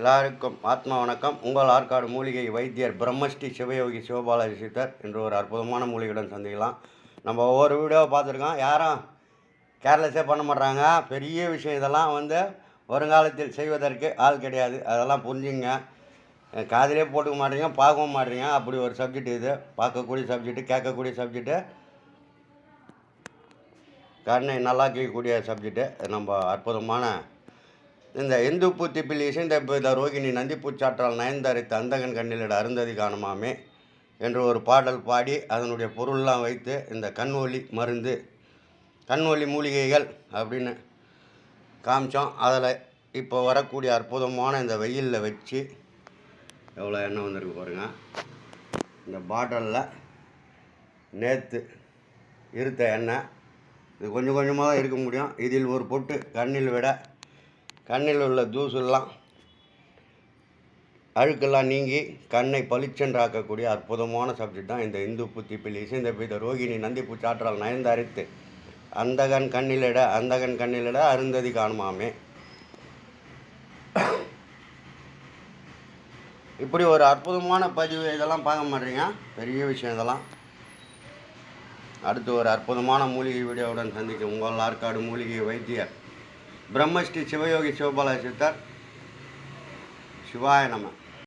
எல்லாருக்கும் ஆத்மா வணக்கம். உங்கள் ஆற்காடு மூலிகை வைத்தியர் பிரம்மஸ்ரீ சிவயோகி சிவபாலாஜி சித்தர் என்று ஒரு அற்புதமான மூலிகையுடன் சந்திக்கலாம். நம்ம ஒவ்வொரு வீடியோவை பார்த்துருக்கோம். யாரும் கேர்லெஸ்ஸே பண்ண மாட்றாங்க. பெரிய விஷயம் இதெல்லாம் வந்து வருங்காலத்தில் செய்வதற்கு ஆள் கிடையாது. அதெல்லாம் புரிஞ்சுங்க. காதிலே போட்டுக்க மாட்டீங்க பார்க்கவும் மாட்டீங்க அப்படி ஒரு சப்ஜெக்ட் இது. பார்க்கக்கூடிய சப்ஜெக்ட்டு கேட்கக்கூடிய சப்ஜெக்ட்டு கண்ணை நல்லா கேட்கக்கூடிய சப்ஜெக்ட்டு நம்ம அற்புதமான இந்த இந்து பூத்தி பில்லீசு இசைந்த இந்த ரோகிணி நந்திப்பூச்சாற்றால் நயன்தரித்த அந்தகன் கண்ணிலிட அருந்ததி காணுமாமே என்று ஒரு பாடல் பாடி அதனுடைய பொருள்லாம் வைத்து இந்த கண் மருந்து கண் மூலிகைகள் அப்படின்னு காமிச்சோம். அதில் இப்போ வரக்கூடிய அற்புதமான இந்த வெயிலில் வச்சு எவ்வளோ எண்ணெய் வந்திருக்கு பாருங்க. இந்த பாட்டிலில் நேற்று இருத்த எண்ணெய். இது கொஞ்சம் கொஞ்சமாக தான் இருக்க முடியும். இதில் ஒரு பொட்டு கண்ணில் விட கண்ணில் உள்ள தூசுலாம் அழுக்கெல்லாம் நீங்கி கண்ணை பளிச்சென்றாக்கக்கூடிய அற்புதமான சப்ஜெக்ட் தான் இந்த இந்து புத்தி இசைந்த இந்த இந்த ரோகிணி நந்திப்பு சாற்றால் நயந்தரித்து அந்தகன் கண்ணிலிட அந்தகன் கண்ணிலிட அருந்ததி காணுமாமே. இப்படி ஒரு அற்புதமான பதிவு இதெல்லாம் பார்க்க மாட்டீங்க. பெரிய விஷயம் இதெல்லாம். அடுத்து ஒரு அற்புதமான மூலிகை வீடியோவுடன் சந்திக்கும் உங்கள் ஆற்காடு மூலிகை வைத்தியர் பிரம்மஸ்ரீ சிவயோகி சிவபால சித்தர் சிவாய நம